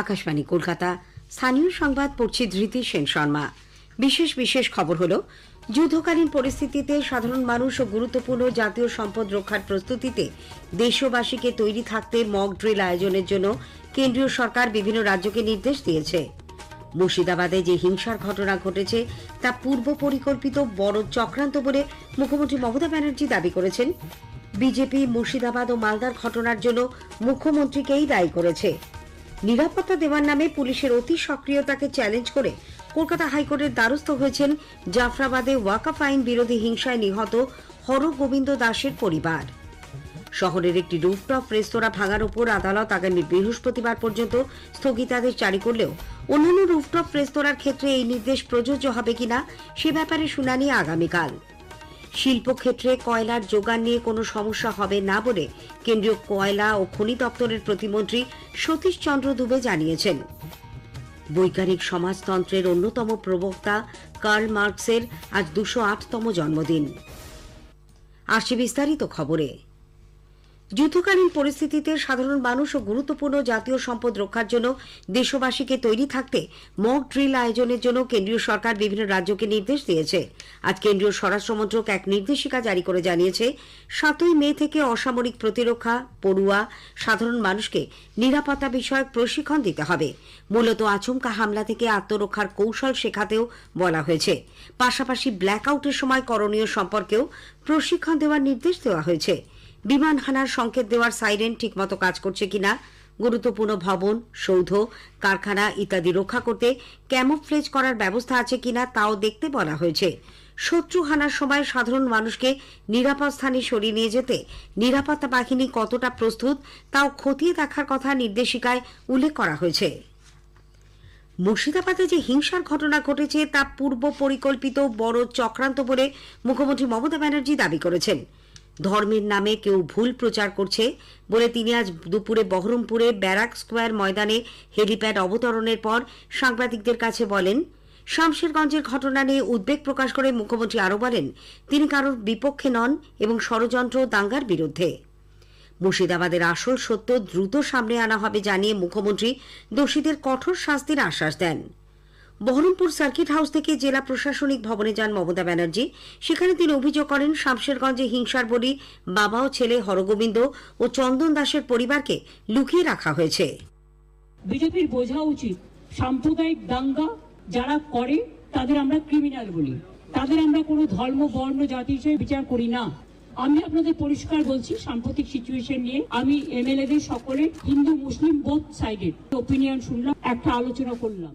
আকাশবাণী, কলকাতা। স্থানীয় সংবাদ পড়ছি ধৃতি সেন শর্মা। বিশেষ বিশেষ খবর হল, যুদ্ধকালীন পরিস্থিতিতে সাধারণ মানুষ ও গুরুত্বপূর্ণ জাতীয় সম্পদ রক্ষার প্রস্তুতিতে দেশবাসীকে তৈরি থাকতে মক ড্রিল আয়োজনের জন্য কেন্দ্রীয় সরকার বিভিন্ন রাজ্যকে নির্দেশ দিয়েছে। মুর্শিদাবাদে যে হিংসার ঘটনা ঘটেছে, তা পূর্ব পরিকল্পিত বড় চক্রান্ত বলে মুখ্যমন্ত্রী মমতা ব্যানার্জি দাবি করেছেন। বিজেপি, মুর্শিদাবাদ ও মালদার ঘটনার জন্য মুখ্যমন্ত্রীকেই দায়ী করেছে। নিরাপত্তা দেওয়ার নামে পুলিশের অতি সক্রিয়তাকে চ্যালেঞ্জ করে কলকাতা হাইকোর্টের দ্বারস্থ হয়েছেন জাফরাবাদে ওয়াকাফ আইন বিরোধী হিংসায় নিহত হর গোবিন্দ দাসের পরিবার। শহরের একটি রুফটপ রেস্তোরাঁ ভাঙার উপর আদালত আগামী বৃহস্পতিবার পর্যন্ত স্থগিতাদেশ জারি করলেও অন্যান্য রুফটপ রেস্তোরাঁর ক্ষেত্রে এই নির্দেশ প্রযোজ্য হবে কিনা সে ব্যাপারে শুনানি আগামীকাল। শিল্পক্ষেত্রে কয়লার যোগান নিয়ে কোনো সমস্যা হবে না বলে কেন্দ্রীয় কয়লা ও খনি দপ্তরের প্রতিমন্ত্রী সতীশ চন্দ্র দুবে জানিয়েছেন। বৈজ্ঞানিক সমাজতন্ত্রের অন্যতম প্রবক্তা কার্ল মার্কসের আজ দুশো আটতম জন্মদিন। আসছে বিস্তারিত খবরে। যুদ্ধকালীন পরিস্থিতিতে সাধারণ মানুষ ও গুরুত্বপূর্ণ জাতীয় সম্পদ রক্ষার জন্য দেশবাসীকে তৈরি থাকতে মক ড্রিল আয়োজনের জন্য কেন্দ্রীয় সরকার বিভিন্ন রাজ্যকে নির্দেশ দিয়েছে। আজ কেন্দ্রীয় স্বরাষ্ট্রমন্ত্রক এক নির্দেশিকা জারি করে জানিয়েছে, সাতই মে থেকে অসামরিক প্রতিরক্ষা, পড়ুয়া, সাধারণ মানুষকে নিরাপত্তা বিষয়ক প্রশিক্ষণ দিতে হবে। মূলত আচমকা হামলা থেকে আত্মরক্ষার কৌশল শেখাতেও বলা হয়েছে। পাশাপাশি ব্ল্যাকআউটের সময় করণীয় সম্পর্কেও প্রশিক্ষণ দেওয়ার নির্দেশ দেওয়া হয়েছে। বিমান হানার সংকেত দেওয়ার সাইরেন ঠিকমতো কাজ করছে কিনা, গুরুত্বপূর্ণ ভবন, সৌধ, কারখানা ইত্যাদি রক্ষা করতে ক্যামোফ্লেজ করার ব্যবস্থা আছে কিনা তাও দেখতে বলা হয়েছে। শত্রু হানার সময় সাধারণ মানুষকে নিরাপদ স্থানে সরিয়ে নিয়ে যেতে নিরাপত্তা বাহিনী কতটা প্রস্তুত তাও খতিয়ে দেখার কথা নির্দেশিকায় উল্লেখ করা হয়েছে। মুর্শিদাবাদে যে হিংসার ঘটনা ঘটেছে তা পূর্ব পরিকল্পিত বড় চক্রান্ত বলে মুখ্যমন্ত্রী মমতা ব্যানার্জি দাবি করেছেন। ধর্মের নামে কেউ ভুল প্রচার করছে বলে তিনি আজ দুপুরে বহরমপুরে ব্যারাক স্কোয়ার ময়দানে হেলিপ্যাড অবতরণের পর সাংবাদিকদের কাছে বলেন, শামশেরগঞ্জের ঘটনা নিয়ে উদ্বেগ প্রকাশ করে মুখ্যমন্ত্রী আরও বলেন, তিনি কারোর বিপক্ষে নন এবং ষড়যন্ত্র দাঙ্গার বিরুদ্ধে। মুর্শিদাবাদের আসল সত্য দ্রুত সামনে আনা হবে জানিয়ে মুখ্যমন্ত্রী দোষীদের কঠোর শাস্তির আশ্বাস দেন। বহরমপুর সার্কিট হাউস থেকে জেলা প্রশাসনিক ভবনে যান মমতা ব্যানার্জি। সেখানে তিনি অভিযোগ করেন, শামশেরগঞ্জে হিংসার বলি বাবা ও ছেলে হরগোবিন্দ ও চন্দন দাসের পরিবারকে লুকিয়ে রাখা হয়েছে। বিজেপির বোঝা উচিত, সাম্প্রদায়িক দাঙ্গা যারা করে, তাদের আমরা ক্রিমিনাল বলি। তাদের আমরা কোনো ধর্ম, বর্ণ, জাতি হিসেবে বিচার করি না। আমি আপনাদের পরিষ্কার বলছি, সাম্প্রতিক সিচুয়েশন নিয়ে আমি এমএলএদের সকলে হিন্দু, মুসলিম বোথ সাইডের ওপিনিয়ন শুনলাম, একটা আলোচনা করলাম।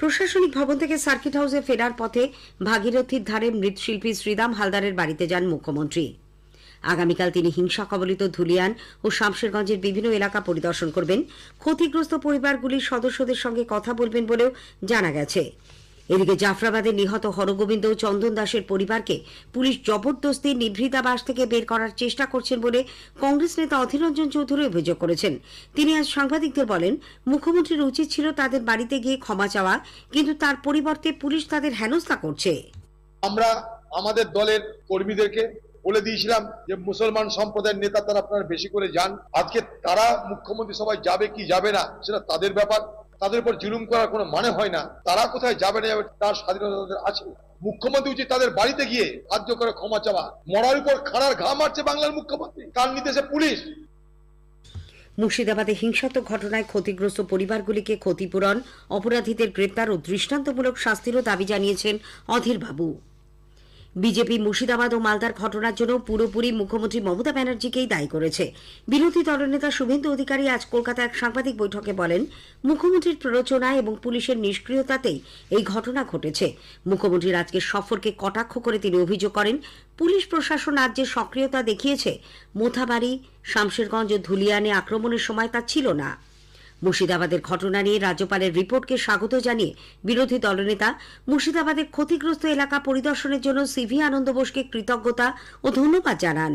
প্রশাসনিক ভবন থেকে সার্কিট হাউসে ফেরার পথে ভাগীরথীর ধারে মৃৎশিল্পী শ্রীরাম হালদারের বাড়িতে যান মুখ্যমন্ত্রী। আগামীকাল তিনি হিংসা কবলিত ধুলিয়ান ও শামশেরগঞ্জের বিভিন্ন এলাকা পরিদর্শন করবেন। ক্ষতিগ্রস্ত পরিবারগুলির সদস্যদের সঙ্গে কথা বলবেন বলেও জানা গেছে। এদিকে জাফরাবাদে নিহত হরগোবিন্দ চন্দন দাসের পরিবারকে পুলিশ জবরদস্তি নিভৃতাবাস থেকে বের করার চেষ্টা করছেন বলে কংগ্রেস নেতা অধীর রঞ্জন চৌধুরী অভিযোগ করেছেন। তিনি আজ সাংবাদিকদের বলেন, মুখ্যমন্ত্রীর উচিত ছিল তাদের বাড়িতে গিয়ে ক্ষমা চাওয়া, কিন্তু তার পরিবর্তে পুলিশ তাদের হেনস্থা করছে। আমরা আমাদের দলের কর্মীদেরকে বলে দিয়েছিলাম যে, মুসলমান সম্প্রদায়ের নেতা তারা আপনারা বেশি করে যান। আজকে তারা মুখ্যমন্ত্রী সবাই যাবে কি যাবে না, সেটা তাদের ব্যাপার। তাদের উপর জুলুম করার কোনো মানে হয় না। তারা কোথায় যাবে না যাবে, তার স্বাধীনতা আছে। মুখ্যমন্ত্রী উচিত তাদের বাড়িতে গিয়ে সাহায্য করে ক্ষমা চাওয়া। মরার উপর খাড়ার ঘা মারছে বাংলার মুখ্যমন্ত্রী। কান নিতেছে পুলিশ? মুর্শিদাবাদে হিংসাত্মক ঘটনায় ক্ষতিগ্রস্ত পরিবারগুলিকে ক্ষতিপূরণ, অপরাধীদের গ্রেপ্তার ও দৃষ্টান্তমূলক শাস্তিরও দাবি জানিয়েছেন অধীর বাবু। বিজেপি, মুর্শিদাবাদ ও মালদার ঘটনার জন্য পুরোপুরি মুখ্যমন্ত্রী মমতা ব্যানার্জিকেই দায়ী করেছে। বিরোধী দলনেতা শুভেন্দু অধিকারী আজ কলকাতায় এক সাংবাদিক বৈঠকে বলেন, মুখ্যমন্ত্রীর প্ররোচনায় এবং পুলিশের নিষ্ক্রিয়তাতেই এই ঘটনা ঘটেছে। মুখ্যমন্ত্রীর আজকের সফরকে কটাক্ষ করে তিনি অভিযোগ করেন, পুলিশ প্রশাসন আজ যে সক্রিয়তা দেখিয়েছে, মোথাবাড়ি, শামশেরগঞ্জ ও ধুলিয়ানে আক্রমণের সময় তা ছিল না। মুর্শিদাবাদের ঘটনা নিয়ে রাজ্যপালের রিপোর্টকে স্বাগত জানিয়ে বিরোধী দলনেতা মুর্শিদাবাদের ক্ষতিগ্রস্ত এলাকা পরিদর্শনের জন্য সিভি আনন্দ বোসকে কৃতজ্ঞতা ও ধন্যবাদ জানান।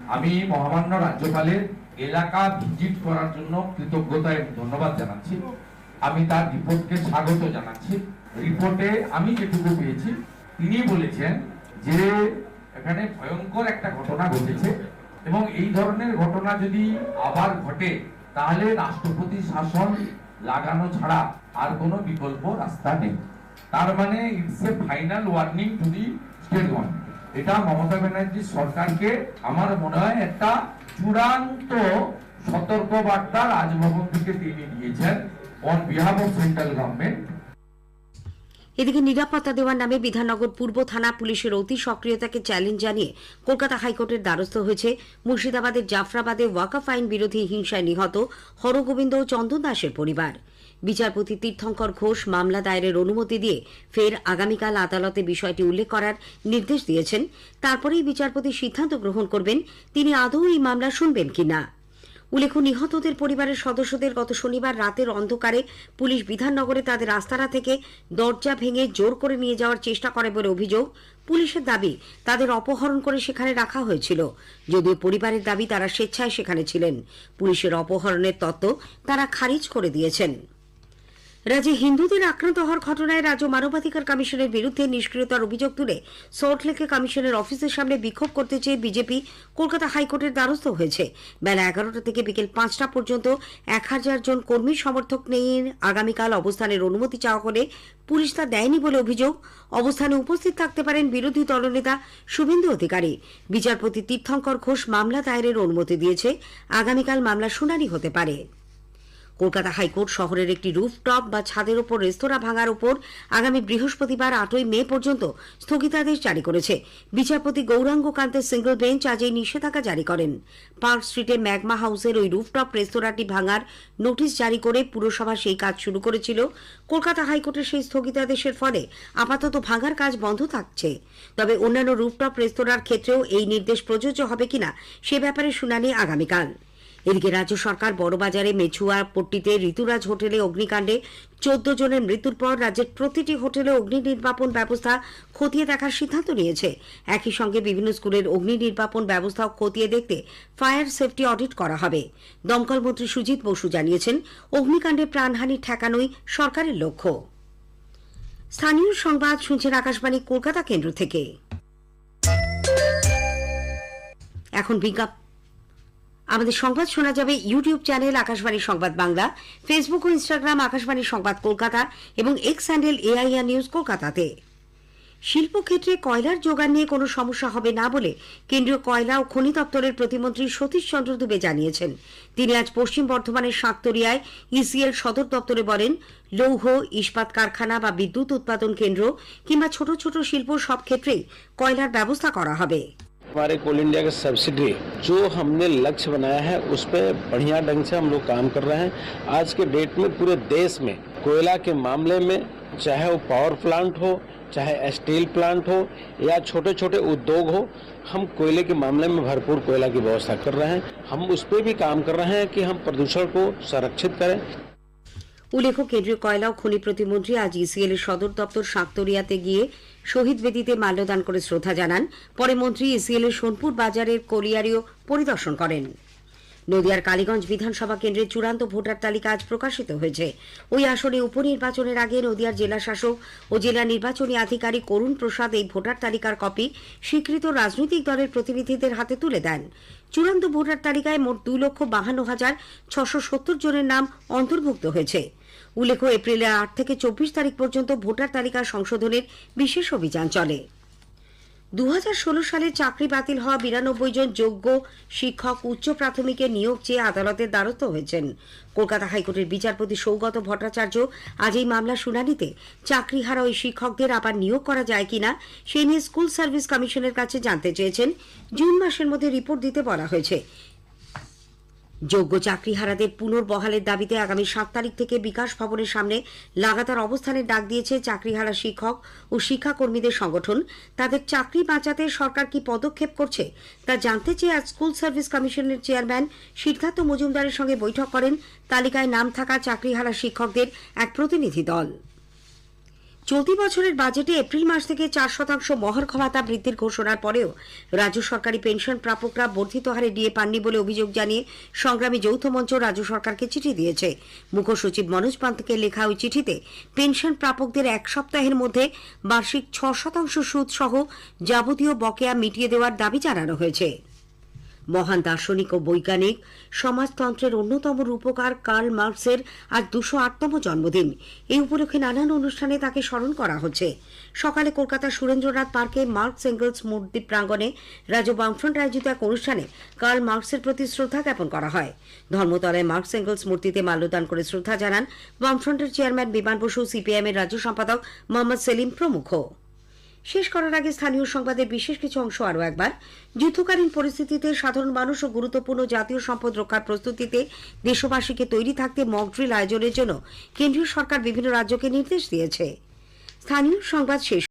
আমি মহামান্য রাজ্যপালের এলাকা ভিজিট করার জন্য কৃতজ্ঞতা এবং ধন্যবাদ জানাচ্ছি। আমি তার রিপোর্টকে স্বাগত জানাচ্ছি। রিপোর্টে আমি যেটুকু পেয়েছি, তিনি বলেছেন যে এখানে ভয়ঙ্কর একটা ঘটনা ঘটেছে এবং এই ধরনের ঘটনা যদি আবার ঘটে তাহলে রাষ্ট্রপতি শাসন লাগানো ছাড়া আর কোনো বিকল্প রাস্তা নেই। তার মানে it's a final warning to the state government এটা মমতা ব্যানার্জি সরকারকে আমার মনে হয় একটা চূড়ান্ত সতর্ক বার্তা রাজভবন থেকে তিনি দিয়েছেন on behalf of central government এদিকে নিরাপত্তা দেওয়ার নামে বিধাননগর পূর্ব থানা পুলিশের অতি সক্রিয়তাকে চ্যালেঞ্জ জানিয়ে কলকাতা হাইকোর্টের দ্বারস্থ হয়েছে। মুর্শিদাবাদের জাফরাবাদে ওয়াকাফ আইন বিরোধী হিংসায় নিহত হরগোবিন্দ ও চন্দন দাসের পরিবার। বিচারপতি তীর্থঙ্কর ঘোষ মামলা দায়েরের অনুমতি দিয়ে ফের আগামীকাল আদালতে বিষয়টি উল্লেখ করার নির্দেশ দিয়েছেন। তারপরেই বিচারপতি সিদ্ধান্ত গ্রহণ করবেন, তিনি আদৌ এই মামলা শুনবেন কিনা। উল্লেখ্য, নিহতদের পরিবারের সদস্যদের গত শনিবার রাতের অন্ধকারে পুলিশ বিধাননগরে তাদের আস্তানা থেকে দরজা ভেঙে জোর করে নিয়ে যাওয়ার চেষ্টা করে বলে অভিযোগ পুলিশের দাবি তাদের অপহরণ করে সেখানে রাখা হয়েছিল। যদিও পরিবারের দাবি তারা স্বেচ্ছায় সেখানে ছিলেন। পুলিশের অপহরণের তত্ত্ব তারা খারিজ করে দিয়েছেন। রাজ্যে হিন্দুদের আক্রান্ত হওয়ার ঘটনায় রাজ্য মানবাধিকার কমিশনের বিরুদ্ধে নিষ্ক্রিয়তার অভিযোগ তুলে সল্টলেকে কমিশনের অফিসের সামনে বিক্ষোভ করতে চেয়ে বিজেপি কলকাতা হাইকোর্টের দ্বারস্থ হয়েছে। বেলা এগারোটা থেকে বিকেল পাঁচটা পর্যন্ত এক হাজার জন কর্মী সমর্থক নিয়ে আগামীকাল অবস্থানের অনুমতি চাওয়া হলে পুলিশ তা দেয়নি বলে অভিযোগ। অবস্থানে উপস্থিত থাকতে পারেন বিরোধী দলনেতা শুভেন্দু অধিকারী। বিচারপতি তীর্থঙ্কর ঘোষ মামলা দায়েরের অনুমতি দিয়েছে। আগামীকাল মামলা শুনানি হতে পারে। কলকাতা হাইকোর্ট শহরের একটি রুফটপ বা ছাদের ওপর রেস্তোরাঁ ভাঙার উপর আগামী বৃহস্পতিবার আটই মে পর্যন্ত স্থগিতাদেশ জারি করেছে। বিচারপতি গৌরাঙ্গ কান্তের সিঙ্গল বেঞ্চ আজ এই নিষেধাজ্ঞা জারি করেন। পার্ক স্ট্রিটে ম্যাগমা হাউসের ওই রুফটপ রেস্তোরাঁটি ভাঙার নোটিশ জারি করে পুরসভা সেই কাজ শুরু করেছিল। কলকাতা হাইকোর্টের সেই স্থগিতাদেশের ফলে আপাতত ভাঙার কাজ বন্ধ থাকছে। তবে অন্যান্য রুফটপ রেস্তোরাঁর ক্ষেত্রেও এই নির্দেশ প্রযোজ্য হবে কিনা সে ব্যাপারে শুনানি আগামীকাল। এদিকে রাজ্য সরকার বড়বাজারে মেছুয়া পট্টিতে ঋতুরাজ হোটেলে অগ্নিকাণ্ডে চোদ্দ জনের মৃত্যুর পর রাজ্যের প্রতিটি হোটেলে অগ্নি নির্বাপন ব্যবস্থা খতিয়ে দেখার সিদ্ধান্ত নিয়েছে। একই সঙ্গে বিভিন্ন স্কুলের অগ্নি নির্বাপন ব্যবস্থাও খতিয়ে দেখতে ফায়ার সেফটি অডিট করা হবে। দমকল মন্ত্রী সুজিত বসু জানিয়েছেন, অগ্নিকাণ্ডে প্রাণহানি ঠেকানোই সরকারের লক্ষ্য। স্থানীয় সংবাদ শুনছেন আকাশবাণী কলকাতা কেন্দ্র থেকে। এখন বিজ্ঞাপন। আমাদের সংবাদ শোনা যাবে YouTube channel Akashvani Sangbad Bangla Facebook ও ইনস্টাগ্রাম আকাশবাণী সংবাদ কলকাতা এবং এক্স হ্যান্ডেল এআইআর নিউজ কলকাতাতে। শিল্পক্ষেত্রে কয়লার যোগান নিয়ে কোনো সমস্যা হবে না বলে কেন্দ্রীয় কয়লা ও খনি দপ্তরের প্রতিমন্ত্রী সতীশ চন্দ্র দুবে জানিয়েছেন। তিনি আজ পশ্চিম বর্ধমানের সাঁকতরিয়ায় ইসিএল সদর দপ্তরে বলেন, লৌহ, ইস্পাত কারখানা বা বিদ্যুৎ উৎপাদন কেন্দ্র কিংবা ছোট ছোট শিল্প সব ক্ষেত্রেই কয়লার ব্যবস্থা করা হবে। हमारे कोल इंडिया का सब्सिडरी जो हमने लक्ष्य बनाया है उस पर बढ़िया ढंग से हम लोग काम कर रहे हैं आज के डेट में पूरे देश में कोयला के मामले में चाहे वो पावर प्लांट हो चाहे स्टील प्लांट हो या छोटे छोटे उद्योग हो हम कोयले के मामले में भरपूर कोयला की व्यवस्था कर रहे हैं हम उस पर भी काम कर रहे हैं कि हम प्रदूषण को संरक्षित करें উল্লেখ্য কেন্দ্রীয় কয়লা ও খনি প্রতিমন্ত্রী আজ ইসিএল এর সদর দপ্তর সাঁকতরিয়াতে গিয়ে শহীদ বেদিতে মাল্যদান করে শ্রদ্ধা জানান। পরে মন্ত্রী ইসিএল এর সোনপুর বাজারের কলিয়ারিও পরিদর্শন করেন। নদিয়ার কালীগঞ্জ বিধানসভা কেন্দ্রের চূড়ান্ত ভোটার তালিকা আজ প্রকাশিত হয়েছে। ওই আসনে উপনির্বাচনের আগে নদিয়ার জেলা শাসক ও জেলা নির্বাচনী আধিকারিক অরুণ প্রসাদ এই ভোটার তালিকার কপি স্বীকৃত রাজনৈতিক দলের প্রতিনিধিদের হাতে তুলে দেন। চূড়ান্ত ভোটার তালিকায় মোট দুই লক্ষ বাহান্ন হাজার ছশো সত্তর জনের নাম অন্তর্ভুক্ত হয়েছে। উল্লেখ্য, এপ্রিলের আট থেকে চব্বিশ তারিখ পর্যন্ত ভোটার তালিকা সংশোধনের বিশেষ অভিযান চলে। দুহাজার ষোলো সালে চাকরি বাতিল হওয়া বিরানব্বই জন যোগ্য শিক্ষক উচ্চ প্রাথমিকে নিয়োগ চেয়ে আদালতের দ্বারস্থ হয়েছেন। কলকাতা হাইকোর্টের বিচারপতি সৌগত ভট্টাচার্য আজ এই মামলার শুনানিতে চাকরি হারা ওই শিক্ষকদের আবার নিয়োগ করা যায় কিনা সে নিয়ে স্কুল সার্ভিস কমিশনের কাছে জানতে চেয়েছেন। জুন মাসের মধ্যে রিপোর্ট দিতে বলা হয়েছে। যোগ্য চাকরিহারাদের পুনর্বহালের দাবিতে আগামী সাত তারিখ থেকে বিকাশ ভবনের সামনে লাগাতার অবস্থানের ডাক দিয়েছে চাকরিহারা শিক্ষক ও শিক্ষাকর্মীদের সংগঠন। তাদের চাকরি বাঁচাতে সরকার কি পদক্ষেপ করছে তা জানতে চেয়ে আজ স্কুল সার্ভিস কমিশনের চেয়ারম্যান সিদ্ধার্থ মজুমদারের সঙ্গে বৈঠক করেন। তালিকায় নাম থাকা চাকরিহারা শিক্ষকদের এক প্রতিনিধি দল। চলতি বছরের বাজেটে এপ্রিল মাস থেকে চার শতাংশ মহার্ঘ ভাতা বৃদ্ধির ঘোষণার পরেও রাজ্য সরকারি পেনশন প্রাপকরা বর্ধিত হারে ডিএ পাননি বলে অভিযোগ জানিয়ে সংগ্রামী যৌথ মঞ্চ রাজ্য সরকারকে চিঠি দিয়েছে। মুখ্য সচিব মনোজ পান্তকে লেখা ওই চিঠিতে পেনশন প্রাপকদের এক সপ্তাহের মধ্যে বার্ষিক ছ শতাংশ সুদ সহ যাবতীয় বকেয়া মিটিয়ে দেওয়ার দাবি জানানো হয়েছে। মহান দার্শনিক ও বৈজ্ঞানিক, সমাজতন্ত্রের অন্যতম রূপকার কার্ল মার্কসের আজ দুশো আটতম জন্মদিন। এই উপলক্ষে নানান অনুষ্ঠানে তাকে স্মরণ করা হচ্ছে। সকালে কলকাতার সুরেন্দ্রনাথ পার্কে মার্কস এঙ্গেলস মূর্তি প্রাঙ্গণে রাজ্য বামফ্রন্ট আয়োজিত এক অনুষ্ঠানে কার্ল মার্কসের প্রতি শ্রদ্ধা জ্ঞাপন করা হয়। ধর্মতলায় মার্কস এঙ্গেলস মূর্তিতে মাল্যদান করে শ্রদ্ধা জানান বামফ্রন্টের চেয়ারম্যান বিমান বসু সিপিআইএম এর রাজ্য সম্পাদক মোহাম্মদ সেলিম প্রমুখ। শেষ করার আগে স্থানীয় সংবাদের বিশেষ কিছু অংশ আরও একবার। যুদ্ধকালীন পরিস্থিতিতে সাধারণ মানুষ ও গুরুত্বপূর্ণ জাতীয় সম্পদ রক্ষার প্রস্তুতিতে দেশবাসীকে তৈরি থাকতে মকড্রিল আয়োজনের জন্য কেন্দ্রীয় সরকার বিভিন্ন রাজ্যকে নির্দেশ দিয়েছে। স্থানীয় সংবাদ শেষ